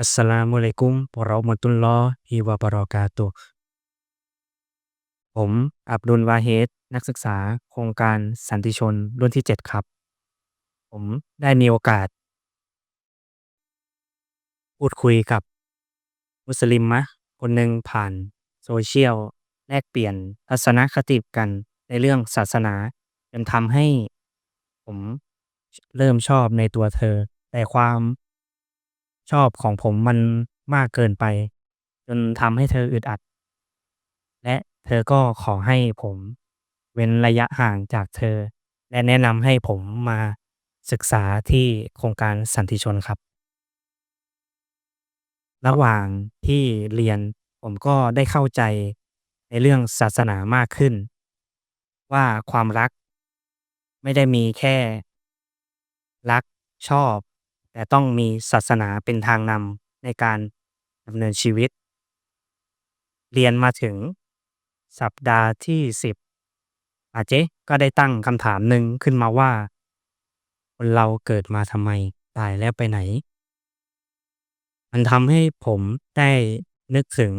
อัสสลามุอะลัยกุมวะเรามตุลลอฮิวะบะเราะกาตุผม อับดุลวาเฮดนักศึกษา โครงการสันติชนรุ่นที่ 7 ครับ ผมได้มีโอกาส พูดคุยกับ มุสลิมมะ คนหนึ่งผ่าน Social แลกเปลี่ยนทัศนคติกันในเรื่องศาสนาจนทำให้ ผมเริ่มชอบในตัวเธอ แต่ความ ชอบของผมมันมากเกินไป จนทำให้เธออึดอัด และเธอก็ขอให้ผมเว้นระยะห่างจากเธอ และแนะนำให้ผมมาศึกษาที่โครงการสันติชนครับ ระหว่างที่เรียนผมก็ได้เข้าใจในเรื่องศาสนามากขึ้น ว่าความรัก ไม่ได้มีแค่ รักชอบ แต่ต้องมีศาสนาเป็นทางนำในการดำเนินชีวิต เรียนมาถึงสัปดาห์ที่ 10 อาเจ๊ก็ได้ตั้งคำถามหนึ่งขึ้นมาว่า คนเราเกิดมาทำไม ตายแล้วไปไหน มันทำให้ผมได้นึกถึง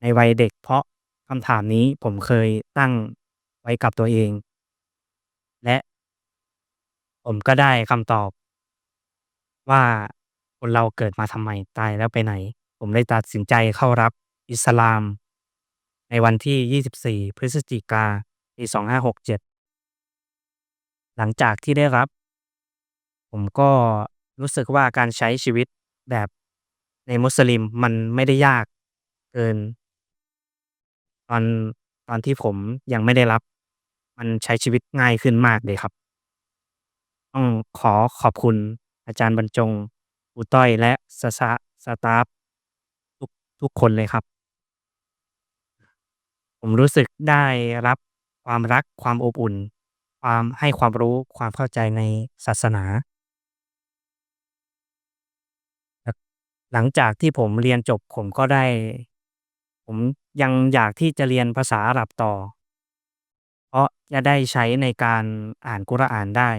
ในวัยเด็กเพราะคำถามนี้ผมเคยตั้งไว้กับตัวเอง และ ผมก็ได้คำตอบ ว่า คนเราเกิดมาทำไม ตายแล้วไปไหน ผมเลยตัดสินใจเข้ารับอิสลาม ในวันที่ 24 พฤศจิกา ปี 2567 หลังจากที่ได้รับ ผมก็รู้สึกว่า การใช้ชีวิตแบบในมุสลิมมันไม่ได้ยากเกิน ตอน ตอนที่ผมยังไม่ได้รับ มันใช้ชีวิตง่ายขึ้นมากเลยครับ ต้องขอขอบคุณ อาจารย์บรรจงครูต้อยและสะซะสตาฟทุกทุกคนเลยครับ ผมรู้สึกได้รับความรักความอบอุ่น ความให้ความรู้ความเข้าใจในศาสนา หลังจากที่ผมเรียนจบผมก็ได้ ผมยังอยากที่จะเรียนภาษาอาหรับต่อ เพราะจะได้ใช้ในการอ่านกุรอานได้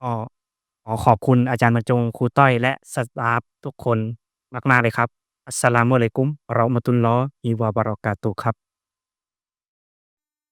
ก็ ขอขอบคุณอาจารย์บรรจงครูต้อยและสตาฟทุกคนมาก ๆ เลยครับ อัสสลามุอะลัยกุมเราะมะตุลลอฮิวะบะเราะกาตุครับ